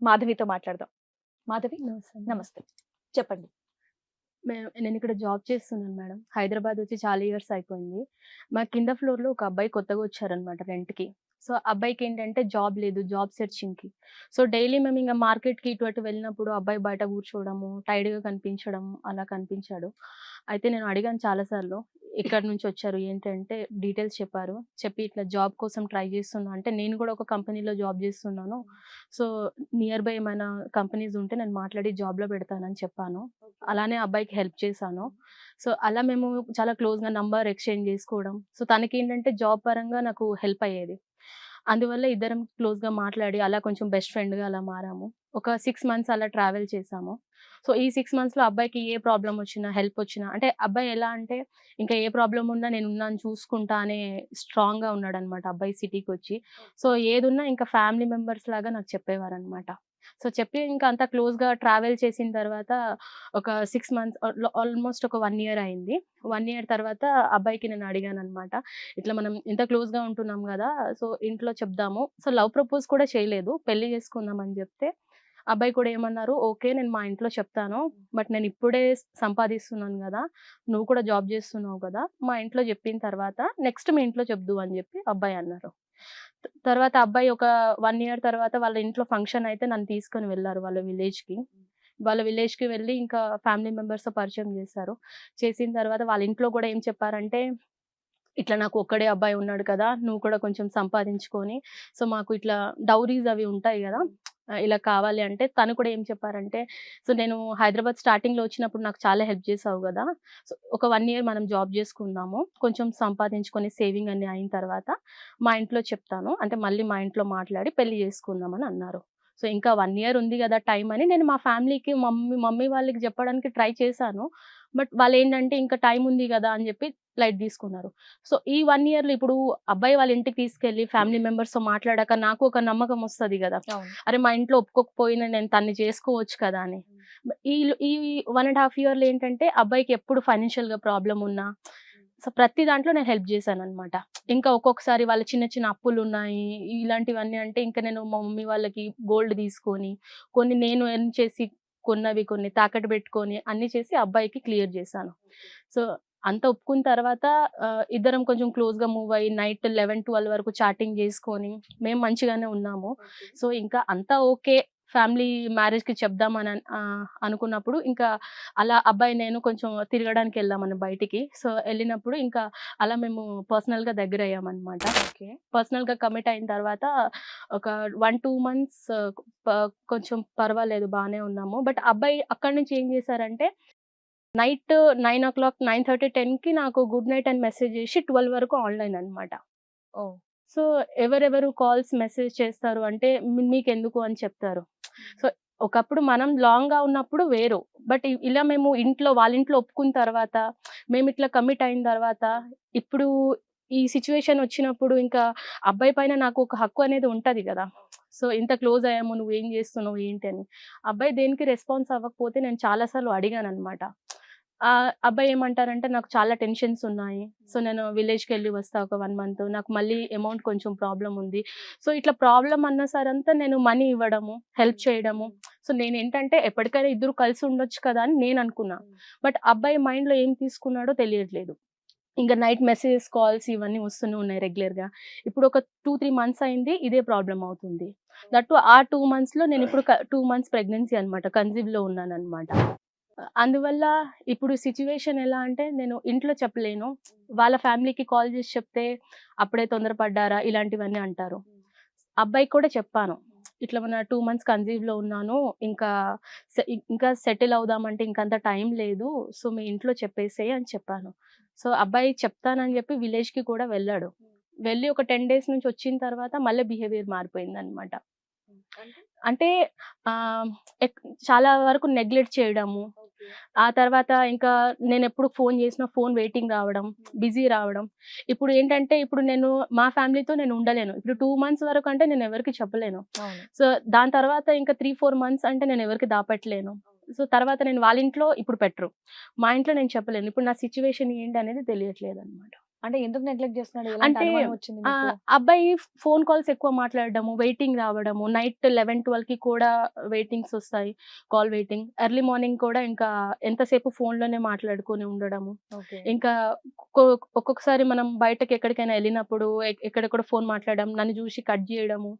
మాధవితో మాట్లాడదాం. మాధవి నమస్తే. నమస్తే. చెప్పండి. నేను ఇక్కడ జాబ్ చేస్తున్నాను మేడం హైదరాబాద్ వచ్చి చాలా ఇయర్స్ అయిపోయింది. మా కింద ఫ్లోర్లో ఒక అబ్బాయి కొత్తగా వచ్చారనమాట రెంట్కి సో అబ్బాయికి ఏంటంటే జాబ్ లేదు జాబ్ సెర్చింగ్కి సో డైలీ మేము ఇంకా మార్కెట్కి ఇటు అటు వెళ్ళినప్పుడు అబ్బాయి బయట కూర్చోవడము టైర్డ్గా కనిపించడం అలా కనిపించాడు. అయితే నేను అడిగాను చాలాసార్లు ఎక్కడి నుంచి వచ్చారు ఏంటంటే డీటెయిల్స్ చెప్పారు. చెప్పి ఇట్లా జాబ్ కోసం ట్రై చేస్తున్నా అంటే నేను కూడా ఒక కంపెనీలో జాబ్ చేస్తున్నాను. సో నియర్ బై ఏమైనా కంపెనీస్ ఉంటే నేను మాట్లాడి జాబ్లో పెడతానని చెప్పాను. అలానే అబ్బాయికి హెల్ప్ చేశాను. సో అలా మేము చాలా క్లోజ్గా నంబర్ ఎక్స్చేంజ్ చేసుకోవడం. సో తనకి ఏంటంటే జాబ్ పరంగా నాకు హెల్ప్ అయ్యేది. అందువల్ల ఇద్దరం క్లోజ్గా మాట్లాడి అలా కొంచెం బెస్ట్ ఫ్రెండ్గా అలా మారాము. ఒక సిక్స్ మంత్స్ అలా ట్రావెల్ చేసాము. సో ఈ సిక్స్ మంత్స్లో అబ్బాయికి ఏ ప్రాబ్లం వచ్చినా హెల్ప్ వచ్చినా అంటే అబ్బాయి ఎలా అంటే ఇంకా ఏ ప్రాబ్లం ఉన్నా నేను ఉన్నాను చూసుకుంటా అనే స్ట్రాంగ్గా ఉన్నాడు అనమాట అబ్బాయి సిటీకి వచ్చి సో ఏదున్నా ఇంకా ఫ్యామిలీ మెంబర్స్ లాగా నాకు చెప్పేవారు అనమాట సో చెప్పి ఇంకా అంత క్లోజ్గా ట్రావెల్ చేసిన తర్వాత ఒక సిక్స్ మంత్స్ ఆల్మోస్ట్ ఒక వన్ ఇయర్ అయింది. వన్ ఇయర్ తర్వాత అబ్బాయికి నేను అడిగాను అనమాట ఇట్లా మనం ఇంత క్లోజ్గా ఉంటున్నాం కదా సో ఇంట్లో చెప్దాము. సో లవ్ ప్రపోజ్ కూడా చేయలేదు. పెళ్ళి చేసుకుందాం అని చెప్తే అబ్బాయి కూడా ఏమన్నారు ఓకే నేను మా ఇంట్లో చెప్తాను బట్ నేను ఇప్పుడే సంపాదిస్తున్నాను కదా నువ్వు కూడా జాబ్ చేస్తున్నావు కదా మా ఇంట్లో చెప్పిన తర్వాత నెక్స్ట్ మీ ఇంట్లో చెప్దు అని చెప్పి అబ్బాయి అన్నారు. తర్వాత అబ్బాయి ఒక వన్ ఇయర్ తర్వాత వాళ్ళ ఇంట్లో ఫంక్షన్ అయితే నన్ను తీసుకొని వెళ్ళారు వాళ్ళ విలేజ్కి వాళ్ళ విలేజ్కి వెళ్ళి ఇంకా ఫ్యామిలీ తో పరిచయం చేశారు. చేసిన తర్వాత వాళ్ళ ఇంట్లో కూడా ఏం చెప్పారంటే ఇట్లా నాకు ఒక్కడే అబ్బాయి ఉన్నాడు కదా నువ్వు కూడా కొంచెం సంపాదించుకొని సో మాకు ఇట్లా డౌరీస్ అవి ఉంటాయి కదా ఇలా కావాలి అంటే తను కూడా ఏం చెప్పారంటే సో నేను హైదరాబాద్ స్టార్టింగ్లో వచ్చినప్పుడు నాకు చాలా హెల్ప్ చేసావు కదా సో ఒక వన్ ఇయర్ మనం జాబ్ చేసుకుందాము కొంచెం సంపాదించుకొని సేవింగ్ అన్ని అయిన తర్వాత మా ఇంట్లో చెప్తాను. అంటే మళ్ళీ మా ఇంట్లో మాట్లాడి పెళ్ళి చేసుకుందామని అన్నారు. సో ఇంకా వన్ ఇయర్ ఉంది కదా టైం అని నేను మా ఫ్యామిలీకి మమ్మీ మమ్మీ వాళ్ళకి చెప్పడానికి ట్రై చేశాను. బట్ వాళ్ళు ఏంటంటే ఇంకా టైం ఉంది కదా అని చెప్పి లైట్ తీసుకున్నారు. సో ఈ వన్ ఇయర్లో ఇప్పుడు అబ్బాయి వాళ్ళ ఇంటికి తీసుకెళ్ళి ఫ్యామిలీ తో మాట్లాడాక నాకు ఒక నమ్మకం వస్తుంది కదా. అరే మా ఇంట్లో ఒప్పుకోకపోయినా నేను తన్ని చేసుకోవచ్చు కదా అని. ఈ ఈ వన్ అండ్ హాఫ్ ఇయర్లో ఏంటంటే అబ్బాయికి ఎప్పుడు ఫైనాన్షియల్గా ప్రాబ్లం ఉన్నా సో ప్రతి దాంట్లో నేను హెల్ప్ చేశాను అనమాట ఇంకా ఒక్కొక్కసారి వాళ్ళ చిన్న చిన్న అప్పులు ఉన్నాయి ఇలాంటివన్నీ అంటే ఇంకా నేను మా మమ్మీ వాళ్ళకి గోల్డ్ తీసుకొని కొన్ని నేను ఎర్న్ చేసి కొన్నవి కొన్ని తాకట్టు పెట్టుకొని అన్ని చేసి అబ్బాయికి క్లియర్ చేశాను. సో అంత ఒప్పుకున్న తర్వాత ఇద్దరం కొంచెం క్లోజ్గా మూవ్ అయ్యి నైట్ లెవెన్ ట్వెల్వ్ వరకు చాటింగ్ చేసుకొని మేము మంచిగానే ఉన్నాము. సో ఇంకా అంతా ఓకే. ఫ్యామిలీ మ్యారేజ్కి చెప్దామని అనుకున్నప్పుడు ఇంకా అలా అబ్బాయి నేను కొంచెం తిరగడానికి వెళ్ళామని బయటికి. సో వెళ్ళినప్పుడు ఇంకా అలా మేము పర్సనల్గా దగ్గర అయ్యామన్నమాట ఓకే. పర్సనల్గా కమిట్ అయిన తర్వాత ఒక వన్ టూ మంత్స్ కొంచెం పర్వాలేదు బాగానే ఉన్నాము. బట్ అబ్బాయి అక్కడి నుంచి ఏం చేశారంటే night nine o'clock nine thirty టెన్కి నాకు గుడ్ నైట్ అని మెసేజ్ చేసి ట్వెల్వ్ వరకు ఆన్లైన్ అన్నమాట. ఓ. సో ఎవరెవరు కాల్స్ మెసేజ్ చేస్తారు అంటే "మీ- మీకు ఎందుకు అని చెప్తారు. సో ఒకప్పుడు మనం లాంగ్గా ఉన్నప్పుడు వేరు. బట్ ఇలా మేము ఇంట్లో వాళ్ళ ఇంట్లో ఒప్పుకున్న తర్వాత మేము ఇట్లా కమిట్ అయిన తర్వాత ఇప్పుడు ఈ సిచ్యువేషన్ వచ్చినప్పుడు ఇంకా అబ్బాయి పైన నాకు ఒక హక్కు అనేది ఉంటది కదా. సో ఇంత క్లోజ్ అయ్యాము నువ్వు ఏం చేస్తున్నావు ఏంటి అని. అబ్బాయి దేనికి రెస్పాన్స్ అవ్వకపోతే నేను చాలాసార్లు అడిగాను అనమాట ఆ అబ్బాయి ఏమంటారంటే నాకు చాలా టెన్షన్స్ ఉన్నాయి. సో నేను విలేజ్కి వెళ్ళి వస్తా ఒక వన్ మంత్. నాకు మళ్ళీ అమౌంట్ కొంచెం ప్రాబ్లం ఉంది. సో ఇట్లా ప్రాబ్లం అన్న సరంతా నేను మనీ ఇవ్వడము హెల్ప్ చేయడము. సో నేను ఏంటంటే ఎప్పటికైనా ఇద్దరు కలిసి ఉండొచ్చు కదా అని నేను అనుకున్నా. బట్ అబ్బాయి మైండ్లో ఏం తీసుకున్నాడో తెలియట్లేదు. ఇంకా నైట్ మెసేజెస్ కాల్స్ ఇవన్నీ వస్తూనే ఉన్నాయి రెగ్యులర్గా ఇప్పుడు ఒక టూ త్రీ మంత్స్ అయింది ఇదే ప్రాబ్లం అవుతుంది. దట్టు ఆ టూ మంత్స్లో నేను ఇప్పుడు టూ మంత్స్ ప్రెగ్నెన్సీ అనమాట కన్సీవ్లో ఉన్నాను అనమాట అందువల్ల ఇప్పుడు సిచ్యువేషన్ ఎలా అంటే నేను ఇంట్లో చెప్పలేను. వాళ్ళ ఫ్యామిలీకి కాల్ చేసి చెప్తే అప్పుడే తొందరపడ్డారా ఇలాంటివన్నీ అంటారు. అబ్బాయికి కూడా చెప్పాను. ఇట్లా మన టూ మంత్స్ కన్సీవ్లో ఉన్నాను. ఇంకా ఇంకా సెటిల్ అవుదామంటే ఇంకంత టైం లేదు. సో మీ ఇంట్లో చెప్పేసేయ్ అని చెప్పాను. సో అబ్బాయి చెప్తానని చెప్పి విలేజ్కి కూడా వెళ్ళాడు. వెళ్ళి ఒక టెన్ డేస్ నుంచి వచ్చిన తర్వాత మళ్ళీ బిహేవియర్ మారిపోయింది అనమాట అంటే చాలా వరకు నెగ్లెక్ట్ చేయడము. ఆ తర్వాత ఇంకా నేను ఎప్పుడు ఫోన్ చేసినా ఫోన్ వెయిటింగ్ రావడం బిజీ రావడం. ఇప్పుడు ఏంటంటే ఇప్పుడు నేను మా ఫ్యామిలీతో నేను ఉండలేను. ఇప్పుడు టూ మంత్స్ వరకు అంటే నేను ఎవరికి చెప్పలేను. సో దాని తర్వాత ఇంకా త్రీ ఫోర్ మంత్స్ అంటే నేను ఎవరికి దాపట్లేను సో తర్వాత నేను వాళ్ళ ఇంట్లో ఇప్పుడు పెట్టరు. మా ఇంట్లో నేను చెప్పలేను. ఇప్పుడు నా సిచ్యువేషన్ ఏంటి అనేది తెలియట్లేదు అనమాట అంటే ఎందుకు నెగ్లెక్ట్ చేస్తున్నాడు? అంటే? అబ్బాయి ఫోన్ కాల్స్ ఎక్కువ మాట్లాడడము వెయిటింగ్ రావడము నైట్ లెవెన్ ట్వెల్వ్కి కూడా వెయిటింగ్స్ వస్తాయి కాల్ వెయిటింగ్. ఎర్లీ మార్నింగ్ కూడా ఇంకా ఎంతసేపు ఫోన్లోనే మాట్లాడుకొని ఉండడము. ఇంకా ఒక్కో- ఒక్కొక్కసారి మనం బయటకి ఎక్కడికైనా వెళ్ళినప్పుడు ఎక్- ఎక్కడెక్కడ ఫోన్ మాట్లాడడం నన్ను చూసి కట్ చేయడము.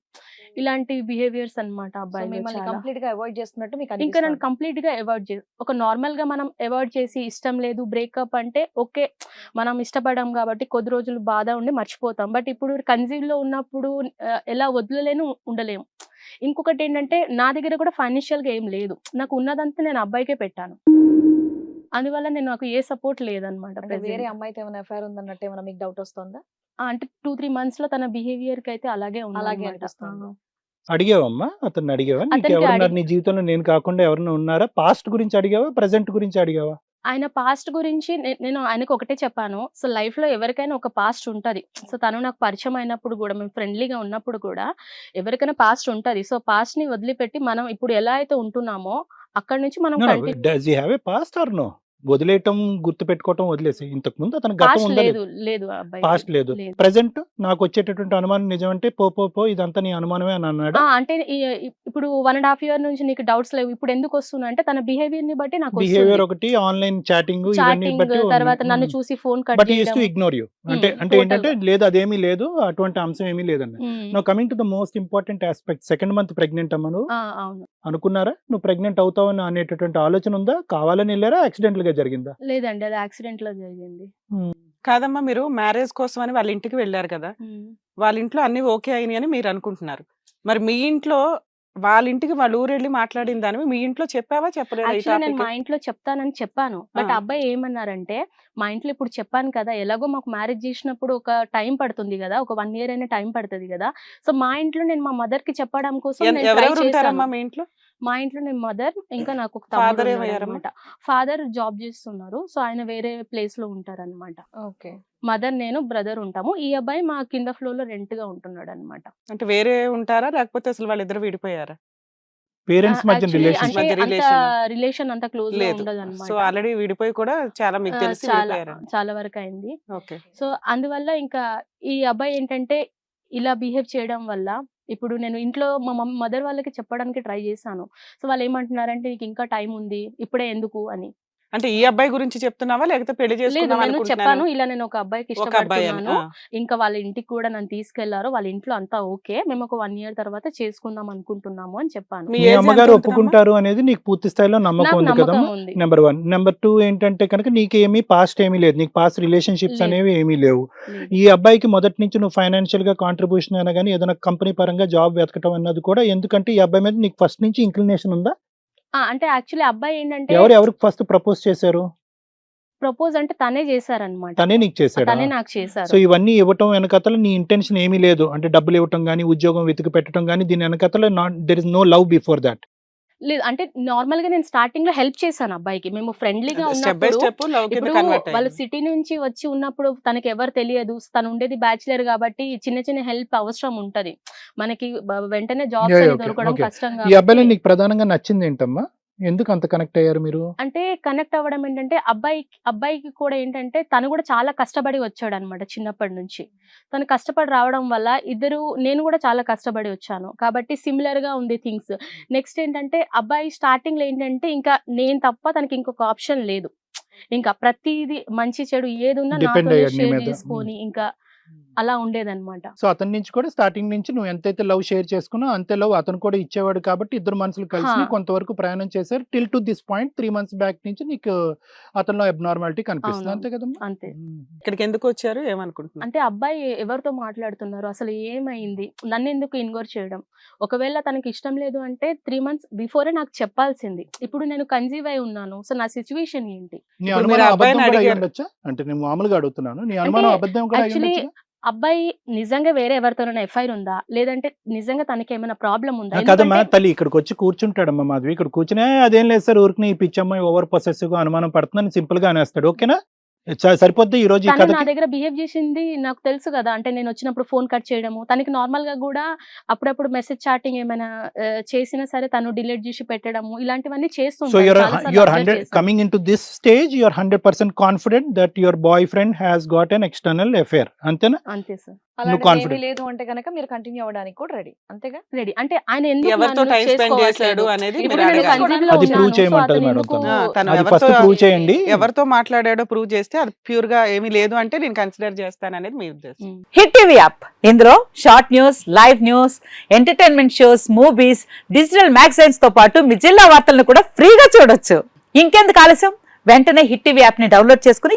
ఇలాంటి బిహేవియర్స్ అన్నమాట సో అబ్బాయి కంప్లీట్గా అవాయిడ్ చేస్తున్నట్టు ఇంకా. నన్ను కంప్లీట్గా అవాయిడ్ చేసి ఒక నార్మల్గా మనం అవాయిడ్ చేసి ఇష్టం లేదు బ్రేకప్ అంటే ఓకే మనం ఇష్టపడాం కాబట్టి కొద్ది రోజులు బాధ ఉండి మర్చిపోతాం. బట్ ఇప్పుడు కన్సీవ్లో ఉన్నప్పుడు ఎలా వదలలేను ఉండలేము. ఇంకొకటి ఏంటంటే నా దగ్గర కూడా ఫైనాన్షియల్గా ఏం లేదు. నాకు ఉన్నదంతా నేను అబ్బాయికే పెట్టాను. అందువల్ల నేను నాకు ఏ సపోర్ట్ లేదనమాట వేరే అమ్మాయితో ఏమైనా ఎఫ్ఐఆర్ ఉందన్నట్టు ఏమైనా మీకు డౌట్ వస్తుందా? అంటే టూ త్రీ మంత్స్లో తన బిహేవియర్కి అయితే అలాగే అలాగే. అనిపిస్తుంది. అడిగావమ్మా? అతన్ని అడిగావా? నీకు ఎవరున్నారు? నీ జీవితంలో నేను కాకుండా ఎవరైనా ఉన్నారా? పాస్ట్ గురించి అడిగావా? ప్రజెంట్ గురించి అడిగావా? ఆయన పాస్ట్ గురించి నేను ఆయనకు ఒకటే చెప్పాను. సో లైఫ్లో ఎవరికైనా ఒక పాస్ట్ ఉంటది. సో తను నాకు పరిచయం అయినప్పుడు కూడా మేము ఫ్రెండ్లీగా ఉన్నప్పుడు కూడా ఎవరికైనా పాస్ట్ ఉంటది. సో పాస్ట్ని వదిలిపెట్టి మనం ఇప్పుడు ఎలా అయితే ఉంటున్నామో అక్కడ నుంచి మనం continue does you have a past or no వదిలేయటం గుర్తు పెట్టుకోవటం వదిలేసి. ఇంతకు ముందు అతను గతం ఉందా లేదు లేదు? ఆ అబ్బాయికి. పాస్ట్ లేదు. లేదు. ప్రజెంట్ నాకు వచ్చేటటువంటి అనుమానం నిజమంటే పో పో పో ఇదంతా నీ అనుమానమే అని అన్నాడు? ఆ, అంటే ఈ- ఈ- ఇప్పుడు వన్ అండ్ హాఫ్ ఇయర్ నుంచి నీకు డౌట్స్ లేవు. ఇప్పుడు ఎందుకు వస్తున్నా? అంటే తన బిహేవియర్ని బట్టి నాకు బిహేవియర్ ఒకటి ఆన్లైన్ చాటింగ్ ఇవన్నీ చాటింగ్ బట్టి తర్వాత నన్ను చూసి phone cut but is to ignore you అంటే అంటే total ఏంటంటే. లేదు అదేమీ లేదు అటువంటి అంశం ఏమీ లేదన్న no coming to the most important aspect second month pregnant అమ్మ నువ్వు అవును. అనుకున్నారా? నువ్వు ప్రెగ్నెంట్ అవుతావని అనేటటువంటి ఆలోచన ఉందా? కావాలని వెళ్ళారా? యాక్సిడెంటల్ గా జరిగిందా? లేదండి అది యాక్సిడెంట్లో జరిగింది కాదమ్మా మీరు మ్యారేజ్ కోసం అని వాళ్ళ ఇంటికి వెళ్ళారు కదా. వాళ్ళ ఇంట్లో అన్ని ఓకే అయినాయి అని మీరు అనుకుంటున్నారు. మరి మీ ఇంట్లో వాళ్ళ ఇంటికి వాళ్ళ ఊరు వెళ్ళి మాట్లాడిన దానివి మీ ఇంట్లో చెప్పావా? చెప్పలేదా నేను? మా ఇంట్లో చెప్తానని చెప్పాను. బట్ ఆ. అబ్బాయి ఏమన్నారంటే మా ఇంట్లో ఇప్పుడు చెప్పాను కదా ఎలాగో మాకు మ్యారేజ్ చేసినప్పుడు ఒక టైం పడుతుంది కదా ఒక వన్ ఇయర్ అయినా టైం పడుతుంది కదా. సో మా ఇంట్లో నేను మా మదర్కి చెప్పడం కోసం మీ ఇంట్లో నేను మదర్ ఇంకా నాకు ఒక తమ్ముడు? అనమాట ఫాదర్ జాబ్ చేస్తున్నారు. సో ఆయన వేరే ప్లేస్లో ఉంటారు అనమాట ఓకే. మదర్ నేను బ్రదర్ ఉంటాము. ఈ అబ్బాయి మా కింద ఫ్లోర్లో రెంట్గా ఉంటున్నాడు అనమాట అంటే వేరే ఉంటారా? లేకపోతే అసలు వాళ్ళిద్దరు విడిపోయారా? పేరెంట్స్ మధ్య రిలేషన్ అంత relation. రిలేషన్ అంత క్లోజ్ ఉండదు సో అనమాట ఆల్రెడీ విడిపోయి కూడా చాలా మీకు తెలిసి చాలా విడిపోయారు. చాలా వరకు అయింది. ఓకే. సో అందువల్ల ఇంకా ఈ అబ్బాయి ఏంటంటే ఇలా బిహేవ్ చేయడం వల్ల ఇప్పుడు నేను ఇంట్లో మా మమ్మీ మదర్ వాళ్ళకి చెప్పడానికి ట్రై చేశాను. సో వాళ్ళు ఏమంటున్నారంటే నీకు ఇంకా టైం ఉంది ఇప్పుడే ఎందుకు? అని. అంటే ఈ అబ్బాయి గురించి చెప్తున్నావా? లేకపోతే పెళ్ళి నేను చెప్పాను. ఇలా నేను ఒక అబ్బాయికి ఇష్టపడుతున్నాను. ఇంకా వాళ్ళ ఇంటికి కూడా నన్ను తీసుకెళ్ళారు. వాళ్ళ ఇంట్లో అంతా ఓకే. మేము ఒక వన్ ఇయర్ తర్వాత చేసుకుందాం అనుకుంటున్నాము అని చెప్పాను. మీ అమ్మగారు? ఒప్పుకుంటారు అనేది నీకు పూర్తి స్థాయిలో నమ్మకం ఉంది ఉంది. నెంబర్ వన్ నెంబర్ టూ ఏంటంటే కనుక నీకేమీ పాస్ట్ ఏమీ లేదు. నీకు పాస్ట్ రిలేషన్షిప్స్. అనేవి ఏమీ లేవు. ఈ అబ్బాయికి మొదటి నుంచి నువ్వు ఫైనాన్షియల్గా కాంట్రిబ్యూషన్ అయినా కానీ ఏదైనా కంపెనీ పరంగా జాబ్ వెతకటం అన్నది కూడా ఎందుకంటే ఈ అబ్బాయి మీద నీకు ఫస్ట్ నుంచి ఇంక్లినేషన్ ఉందా? అంటే యాక్చువల్లీ అబ్బాయి ఏంటంటే ఎవరు ఎవరికి ఫస్ట్ ప్రపోజ్ చేశారు? ప్రపోజ్ అంటే తనే చేశారనమాట తనే నీకు చేశాడు? తనే నాకు చేశారు. సో ఇవన్నీ ఇవ్వటం వెనకతల నీ ఇంటెన్షన్ ఏమీ లేదు. అంటే డబ్బులు ఇవ్వటం కానీ ఉద్యోగం వెతికి పెట్టడం కానీ దీని వెనకతల not there is no love before that లేదు అంటే నార్మల్గా నేను స్టార్టింగ్లో హెల్ప్ చేశాను అబ్బాయికి. మేము ఫ్రెండ్లీగా స్టెప్ బై ఉన్నప్పుడు వాళ్ళ సిటీ నుంచి వచ్చి ఉన్నప్పుడు తనకి ఎవరు తెలియదు. తను ఉండేది బ్యాచిలర్ కాబట్టి చిన్న చిన్న హెల్ప్ అవసరం ఉంటది. మనకి వెంటనే okay, దొరకడం okay. కష్టం ఈ అబ్బాయిలో నీకు ప్రధానంగా నచ్చింది ఏంటమ్మా? ఎందుకు అంత కనెక్ట్ అయ్యారు మీరు? అంటే కనెక్ట్ అవ్వడం ఏంటంటే అబ్బాయి అబ్బాయికి కూడా ఏంటంటే తను కూడా చాలా కష్టపడి వచ్చాడు అనమాట చిన్నప్పటి నుంచి. తను కష్టపడి రావడం వల్ల ఇద్దరు నేను కూడా చాలా కష్టపడి వచ్చాను. కాబట్టి సిమిలర్గా ఉంది థింగ్స్ నెక్స్ట్ ఏంటంటే అబ్బాయి స్టార్టింగ్లో ఏంటంటే ఇంకా నేను తప్ప తనకి ఇంకొక ఆప్షన్ లేదు. ఇంకా ప్రతిదీ మంచి చెడు ఏది ఉన్నా షేర్. చేసుకొని ఇంకా అలా ఉండేదన్నమాట. సో అతని నుంచి కూడా స్టార్టింగ్ నుంచి నువ్వు ఎంతైతే లవ్ షేర్ చేసుకున్నావు అంతే లవ్ అతను కూడా ఇచ్చేవాడు కాబట్టి ఇద్దరు మనుషులు కలిసి. కొంతవరకు ప్రయాణం చేశారు. Till to this point three months back నుంచి నీకు అతనిలో అబ్నార్మాలిటీ కనిపిస్తుంది. అంతే కదమ్మా? అంతే. ఇక్కడికి ఎందుకు వచ్చారు? ఏమనుకుంటున్నారు? అంటే అబ్బాయి ఎవరితో మాట్లాడుతున్నారు? అసలు ఏమైంది? నన్ను ఎందుకు ఇన్గోర్ చేయడం? ఒకవేళ తనకి ఇష్టం లేదు అంటే త్రీ మంత్స్ బిఫోరే నాకు చెప్పాల్సింది. ఇప్పుడు నేను కన్సీవ్ అయి ఉన్నాను. సో నా సిచ్యువేషన్ ఏంటి? అంటే నేను మామూలుగా అడుగుతున్నాను. నీ అనుమానం అబద్ధం కూడా అబ్బాయి నిజంగా వేరే ఎవరితోనైనా ఎఫ్ఐఆర్ ఉందా? లేదంటే నిజంగా తనకి ఏమైనా ప్రాబ్లం ఉందా? కదమ్మా తల్లి ఇక్కడికి వచ్చి కూర్చుంటాడమ్మా మాధవి. ఇక్కడ కూర్చునే అదేం లేదు సార్ ఊరికి ఈ పిచ్చమ్మాయి ఓవర్ పొసెసివ్గా అనుమానం పడుతుందని సింపుల్గా అనేస్తాడు. ఓకేనా? సరిపోద్ది ఈ రోజు తను నా దగ్గర బిహేవ్ చేసింది నాకు తెలుసు కదా. అంటే నేను వచ్చినప్పుడు ఫోన్ కట్ చేయడము. తనకి నార్మల్గా కూడా అప్పుడప్పుడు మెసేజ్ చాటింగ్ ఏమైనా చేసినా సరే తను డిలీట్ చేసి పెట్టడము ఇలాంటివన్నీ చేశాను. Coming in to this stage your hundred percent confident that your boy friend has got an external affair అంతేనా? అంతే సార్. లేదు అంటే కనుక మీరు కంటిన్యూ అవ్వడానికి కూడా రెడీ అంతేగా? రెడీ అంటే ఆయన ఎందుకు ఎవరితో టైం స్పెండ్? చేశాడు అనేది అది so చేయమంటది మేడం అది ఫస్ట్ ప్రూవ్ చేయండి. ఎవరితో మాట్లాడాడో ప్రూవ్ చేస్తే అది ప్యూర్గా ఏమీ లేదు అంటే నేను కన్సిడర్ చేస్తాను అనేది మీ ఉద్దేశం. Hit TV app. ఇందులో short news live news entertainment shows movies digital మ్యాగజైన్స్తో పాటు మీ జిల్లా వార్తలను కూడా ఫ్రీగా చూడొచ్చు. ఇంకెందుకు ఆలస్యం? వెంటనే హిట్ టీవీ యాప్ని డౌన్లోడ్ చేసుకుని